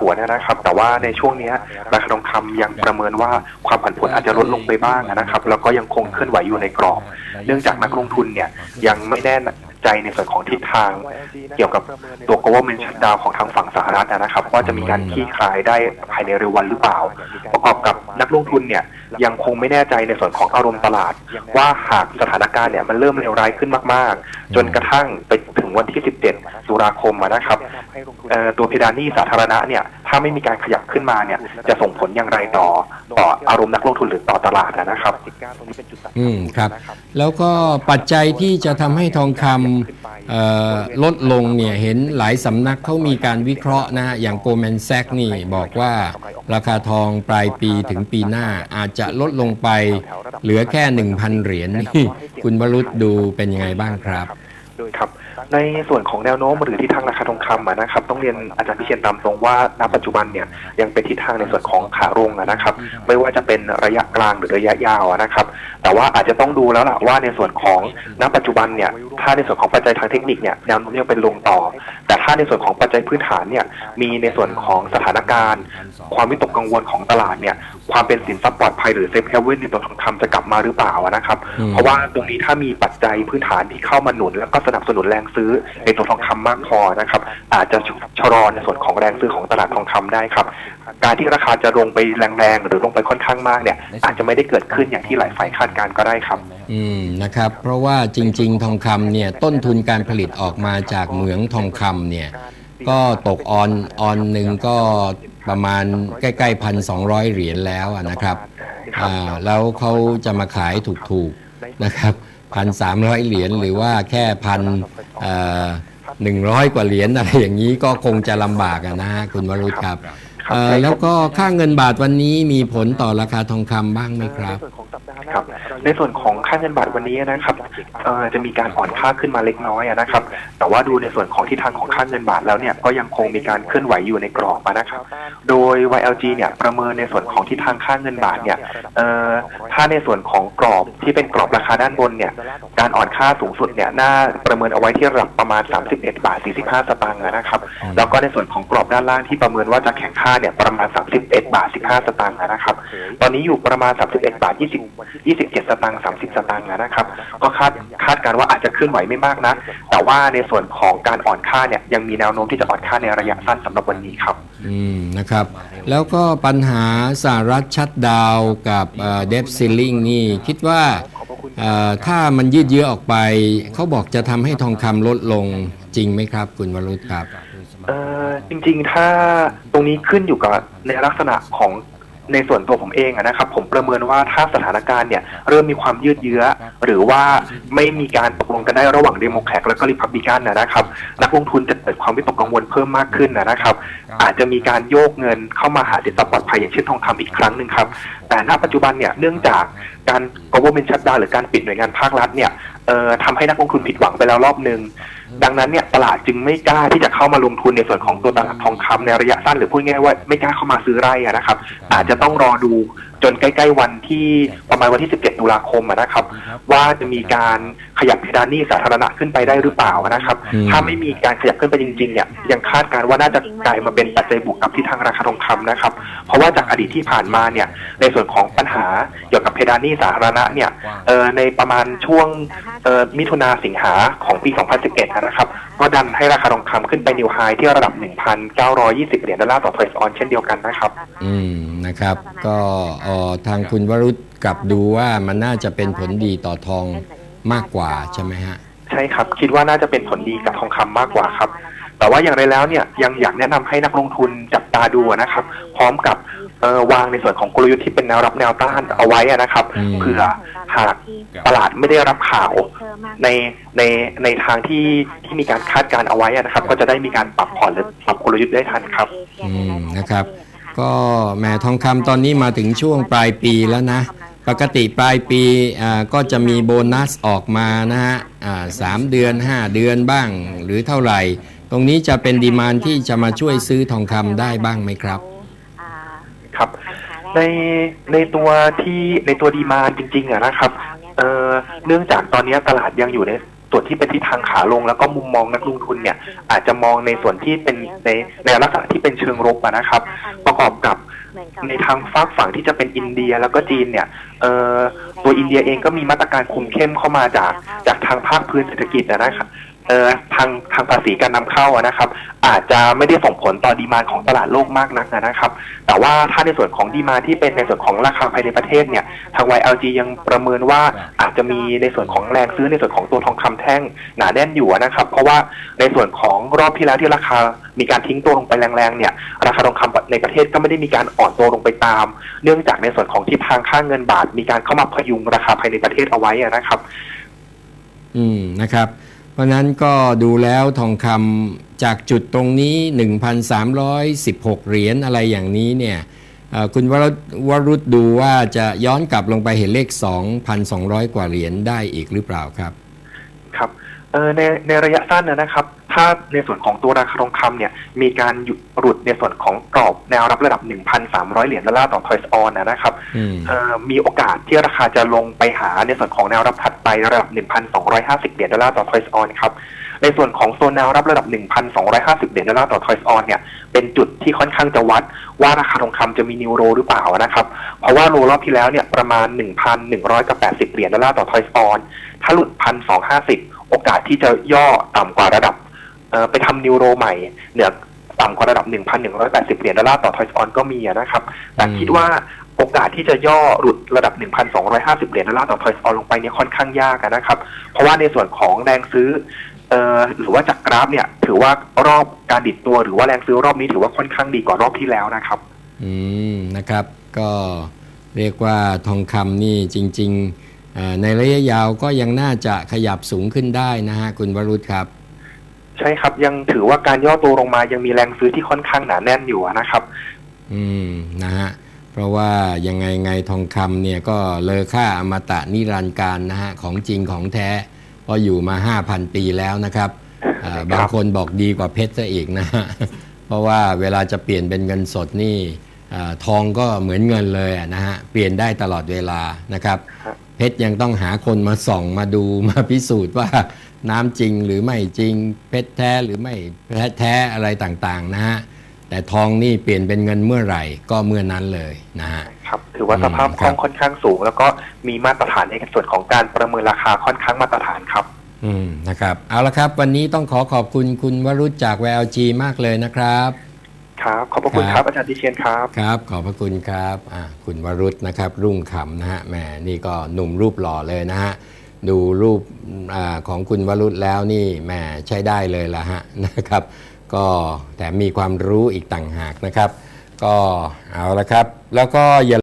ผวนนะครับ แต่ว่าในช่วงนี้ราคาทองคำยังประเมินว่าความผันผวนอาจจะลดลงไปบ้างนะครับ แล้วก็ยังคงเคลื่อนไหวอยู่ในกรอบ เนื่องจากนักลงทุนเนี่ยยังไม่แน่ ใจในส่วนของทิศทางเกี่ยวกับตัว government shutdown ของทางฝั่งสหรัฐนะครับ ว่าจะมีการคลี่คลายได้ภายในเร็ววันหรือเปล่า ประกอบกับนักลงทุนเนี่ยยังคงไม่แน่ใจในส่วนของอารมณ์ตลาด ว่าหากสถานการณ์เนี่ยมันเริ่มเลวร้ายขึ้นมากๆ จนกระทั่งไปถึงวันที่ 17ตุลาคมอะนะครับเอ่อตัวเพดานหนี้สาธารณะเนี่ย ถ้าไม่มีการขยับขึ้นมาเนี่ยจะส่งผลอย่างไรต่อต่ออารมณ์นักลงทุนหรือต่อตลาดอะนะครับอืมครับ แล้วก็ปัจจัยที่จะทำให้ทองคำเอ่อลดลงเนี่ยเห็นหลายสำนักเขามีการวิเคราะห์นะฮะอย่างโกลแมนแซกนี่บอกว่าราคาทองปลายปีถึงปีหน้าอาจจะลดลงไปเหลือแค่ 1,000 เหรียญนี่คุณวรุษดูเป็นยังไงบ้างครับครับ ในส่วนของแนวโน้มหรือทิศทางราคาทองคำอะนะครับต้องเรียนอาจารย์พิเชียนตามตรงว่าณปัจจุบันเนี่ยยังเป็นทิศทางในส่วนของขาลงอะนะครับ ไม่ว่าจะเป็นระยะกลางหรือระยะยาวอะนะครับ แต่ว่าอาจจะต้องดูแล้วล่ะว่าในส่วนของณปัจจุบันเนี่ยถ้าในส่วนของปัจจัยทางเทคนิคเนี่ยแนวโน้มยังเป็นลงต่อ แต่ถ้าในส่วนของปัจจัยพื้นฐานเนี่ยมีในส่วนของสถานการณ์ ความวิตกกังวลของตลาดเนี่ยความเป็นสินทรัพย์ปลอดภัยหรือเซฟเฮเว่นในตัวทองคำจะกลับมาหรือเปล่าอะนะครับอืมเพราะว่าตรงนี้ถ้ามีปัจจัยพื้นฐานที่เข้ามาหนุนแล้วก็สนับสนุนแรงซื้อในตัวทองคำมากพอนะครับอาจจะชะลอในส่วนของแรงซื้อของตลาดทองคำได้ครับ การที่ราคาจะลงไปแรงๆ หรือลงไปค่อนข้างมากเนี่ยอาจจะไม่ได้เกิดขึ้นอย่างที่หลายฝ่ายคาดการณ์ก็ได้ครับ อืมนะครับ เพราะว่าจริง ๆ ทองคำเนี่ยต้นทุนการผลิตออกมาจากเหมืองทองคำเนี่ยก็ตกออนออนหนึ่งก็ประมาณใกล้ๆพันสองเหรียญแล้วอะนะครับอ่าแล้วเขาจะมาขายถูกๆนะครับ พันสามร้อยเหรียญหรือว่าแค่พันหนึ่งร้อยกว่าเหรียญอะไรอย่างนี้ก็คงจะลำบากอะนะฮะคุณวรุษครับครับเอ่อใช่ครับแล้วก็ค่าเงินบาทวันนี้มีผลต่อราคาทองคำบ้างไหมครับครับ ในส่วนของค่าเงินบาทวันนี้นะครับเอ่อจะมีการอ่อนค่าขึ้นมาเล็กน้อยอะนะครับ แต่ว่าดูในส่วนของทิศทางของค่าเงินบาทแล้วเนี่ยก็ยังคงมีการเคลื่อนไหวอยู่ในกรอบอะนะครับ โดย YLG เนี่ยประเมินในส่วนของทิศทางค่าเงินบาทเนี่ยเอ่อถ้าในส่วนของกรอบที่เป็นกรอบราคาด้านบนเนี่ยการอ่อนค่าสูงสุดเนี่ยน่าประเมินเอาไว้ที่ระดับประมาณ 31 บาท 45 สตางค์อะนะครับแล้วก็ในส่วนของกรอบด้านล่างที่ประเมินว่าจะแข่งค่าเนี่ยประมาณ 31 บาท 15 สตางค์อะนะครับ ตอนนี้อยู่ประมาณ 31 บาท 20 27สตางค์30 สตางค์นะครับ ก็คาดคาดการณ์ว่าอาจจะเคลื่อนไหวไม่มากนะแต่ว่าในส่วนของการอ่อนค่าเนี่ยยังมีแนวโน้มที่จะอ่อนค่าในระยะสั้นสำหรับวันนี้ครับ อืมนะครับ แล้วก็ปัญหาสหรัฐชัดดาวน์กับเดฟซิลลิงนี่คิดว่าเอ่อถ้ามันยืดเยื้อออกไป เขาบอกจะทำให้ทองคำลดลงจริงไหมครับ คุณวรุษครับเออจริงๆ ถ้าตรงนี้ขึ้นอยู่กับในลักษณะของ ในส่วนตัวผมเองอะนะครับ ผมประเมินว่าถ้าสถานการณ์เนี่ยเริ่มมีความยืดเยื้อ หรือว่าไม่มีการตกลงกันได้ระหว่างเดโมแครตและก็ริพับลิกันนะนะครับ นักลงทุนจะเกิดความวิตกกังวลเพิ่มมากขึ้นนะนะครับ อาจจะมีการโยกเงินเข้ามาหาสินทรัพย์ปลอดภัยอย่างเช่นทองคำอีกครั้งหนึ่งครับ แต่ณปัจจุบันเนี่ยเนื่องจากการ government shutdown หรือการปิดหน่วยงานภาครัฐเนี่ยเอ่อทำให้นักลงทุนผิดหวังไปแล้วรอบหนึ่ง ดังนั้นเนี่ยตลาดจึงไม่กล้าที่จะเข้ามาลงทุนในส่วนของตัวตลาดทองคำในระยะสั้นหรือพูดง่ายๆว่าไม่กล้าเข้ามาซื้อไร่อะนะครับ อาจจะต้องรอดู จนใกล้ๆวันที่ประมาณวันที่ 17ตุลาคมอะนะครับ ว่าจะมีการขยับเพดานหนี้สาธารณะขึ้นไปได้หรือเปล่านะครับอืมถ้าไม่มีการขยับขึ้นไปจริงๆเนี่ยยังคาดการณ์ว่าน่าจะกลายมาเป็นปัจจัยบวกกับที่ทางราคาทองคำนะครับ เพราะว่าจากอดีตที่ผ่านมาเนี่ยในส่วนของปัญหาเกี่ยวกับเพดานหนี้สาธารณะเนี่ยเอ่อในประมาณช่วงเอ่อมิถุนาสิงหาของปี 2011 นะครับ ก็ดันให้ราคาทองคำขึ้นไปนิวไฮที่ระดับ 1,920 เหรียญดอลลาร์ต่อทรอยส์ออนเช่นเดียวกันนะครับ อืมนะครับ ก็เอ่อทางคุณวรุษกลับดูว่ามันน่าจะเป็นผลดีต่อทองมากกว่าใช่ไหมฮะ ใช่ครับ คิดว่าน่าจะเป็นผลดีกับทองคำมากกว่าครับ แต่ว่าอย่างไรแล้วเนี่ยยังอยากแนะนำให้นักลงทุนจับตาดูนะครับ พร้อมกับเอ่อ วางในส่วนของกลยุทธ์ที่เป็นแนวรับแนวต้านเอาไว้อะนะครับอืมเผื่อหากตลาดไม่ได้รับข่าวในในในทางที่ที่มีการคาดการณ์เอาไว้อะนะครับ ก็จะได้มีการปรับผ่อนหรือปรับกลยุทธ์ได้ทันครับอืมนะครับ ก็แหมทองคำตอนนี้มาถึงช่วงปลายปีแล้วนะ ปกติปลายปีอ่าก็จะมีโบนัสออกมานะฮะอ่าสามเดือน 5 เดือนบ้างหรือเท่าไหร่ ตรงนี้จะเป็นดีมานที่จะมาช่วยซื้อทองคำได้บ้างไหมครับ ครับ ในในตัวที่ในตัวดีมานจริงๆอะนะครับเอ่อเนื่องจากตอนนี้ตลาดยังอยู่ในส่วนที่เป็นทิศทางขาลงแล้วก็มุมมองนักลงทุนเนี่ย อาจจะมองในส่วนที่เป็นในในลักษณะที่เป็นเชิงลบอะนะครับ ประกอบกับในทางฝากฝั่งที่จะเป็นอินเดียแล้วก็จีนเนี่ยเอ่อตัวอินเดียเองก็มีมาตรการคุมเข้มเข้ามาจากจากทางภาคพื้นเศรษฐกิจอะนะครับ เอ่อทางทางภาษีการนำเข้าอะนะครับ อาจจะไม่ได้ส่งผลต่อดีมานของตลาดโลกมากนักนะครับ แต่ว่าถ้าในส่วนของดีมาที่เป็นในส่วนของราคาภายในประเทศเนี่ยทาง YLG ยังประเมินว่าอาจจะมีในส่วนของแรงซื้อในส่วนของตัวทองคำแท่งหนาแน่นอยู่นะครับ เพราะว่าในส่วนของรอบที่แล้วที่ราคามีการทิ้งตัวลงไปแรงๆเนี่ยราคาทองคำในประเทศก็ไม่ได้มีการอ่อนตัวลงไปตาม เนื่องจากในส่วนของทิศทางค่างเงินบาท มีการเข้ามาพยุงราคาภายในประเทศเอาไว้นะครับ อืมนะครับ ราะนั้นก็ดูแล้วทองคำจากจุดตรงนี้ 1,316 เหรียญอะไรอย่างนี้เนี่ยคุณวรวรุษดูว่าจะย้อนกลับลงไปเห็นเลข 2,200 กว่าเหรียญได้อีกหรือเปล่าครับ ครับเออในในระยะสั้นนะครับ ถ้าในส่วนของตัวราคาทองคำเนี่ยมีการหยุดหลุดในส่วนของกรอบแนวรับระดับ 1,300 เหรียญดอลลาร์ต่อทอยส์ออนนะครับอืมเอ่อมีโอกาสที่ราคาจะลงไปหาในส่วนของแนวรับถัดไประดับ 1,250 เหรียญดอลลาร์ต่อทอยส์ออนครับในส่วนของโซนแนวรับระดับ 1,250 เหรียญดอลลาร์ต่อทอยส์ออนเนี่ยเป็นจุดที่ค่อนข้างจะวัดว่าราคาทองคำจะมีนิวโรหรือเปล่านะครับ เพราะว่าโลรอบที่แล้วเนี่ยประมาณ 1,100กับ80 เหรียญดอลลาร์ต่อทอยส์ออนถ้าหลุด 1,250 โอกาสที่จะย่อต่ำกว่าระดับเอ่อ ไปทำนิวโรใหม่เหนือต่ำกว่าระดับ 1,180 เหรียญดอลลาร์ต่อทอยส์ออนก็มีอะนะครับ แต่อืมคิดว่าโอกาสที่จะย่อหลุดระดับ 1,250 เหรียญดอลลาร์ต่อทอยส์ออนลงไปเนี่ยค่อนข้างยากอะนะครับ เพราะว่าในส่วนของแรงซื้อเอ่อหรือว่าจากกราฟเนี่ย ถือว่ารอบการดิดตัวหรือว่าแรงซื้อรอบนี้ถือว่าค่อนข้างดีกว่ารอบที่แล้วนะครับ อืมนะครับ ก็เรียกว่าทองคำนี่จริงๆเอ่อในระยะยาวก็ยังน่าจะขยับสูงขึ้นได้นะฮะคุณวรุษครับ ใช่ครับยังถือว่าการย่อตัวลงมายังมีแรงซื้อที่ค่อนข้างหนาแน่นอยู่อะนะครับ อืมนะฮะเพราะว่ายังไงไงทองคำเนี่ยก็เลอค่าอมตะนิรันดร์การนะฮะของจริงของแท้เพราะอยู่มา 5,000 ปีแล้วนะครับอ่าบางคนบอกดีกว่าเพชรซะอีกนะฮะเพราะว่าเวลาจะเปลี่ยนเป็นเงินสดนี่อา ทองก็เหมือนเงินเลยอะนะฮะเปลี่ยนได้ตลอดเวลานะครับครับ เพชรยังต้องหาคนมาส่องมาดูมาพิสูจน์ว่าน้ำจริงหรือไม่จริง เพชรแท้หรือไม่แท้อะไรต่างๆนะฮะแต่ทองนี่เปลี่ยนเป็นเงินเมื่อไหร่ก็เมื่อนั้นเลยนะฮะครับถือว่าสภาพอืมคล่องครับค่อนข้างสูง แล้วก็มีมาตรฐานในส่วนของการประเมินราคาค่อนข้างมาตรฐานครับ อืมนะครับ เอาละครับ วันนี้ต้องขอขอบคุณคุณวรุษจาก VLG มากเลยนะครับ ครับขอบพระคุณคครัรับบอาจารย์ดิเชียนครับครับ ขอบพระคุณครับอ่าคุณวรุษนะครับ รุ่งขำนะฮะแหมนี่ก็หนุ่มรูปหล่อเลยนะฮะดูรูปอาของคุณวรุษแล้วนี่แหมใช้ได้เลยละฮะนะครับ ก็แต่มีความรู้อีกต่างหากนะครับ ก็เอาละครับ แล้วก็อย่า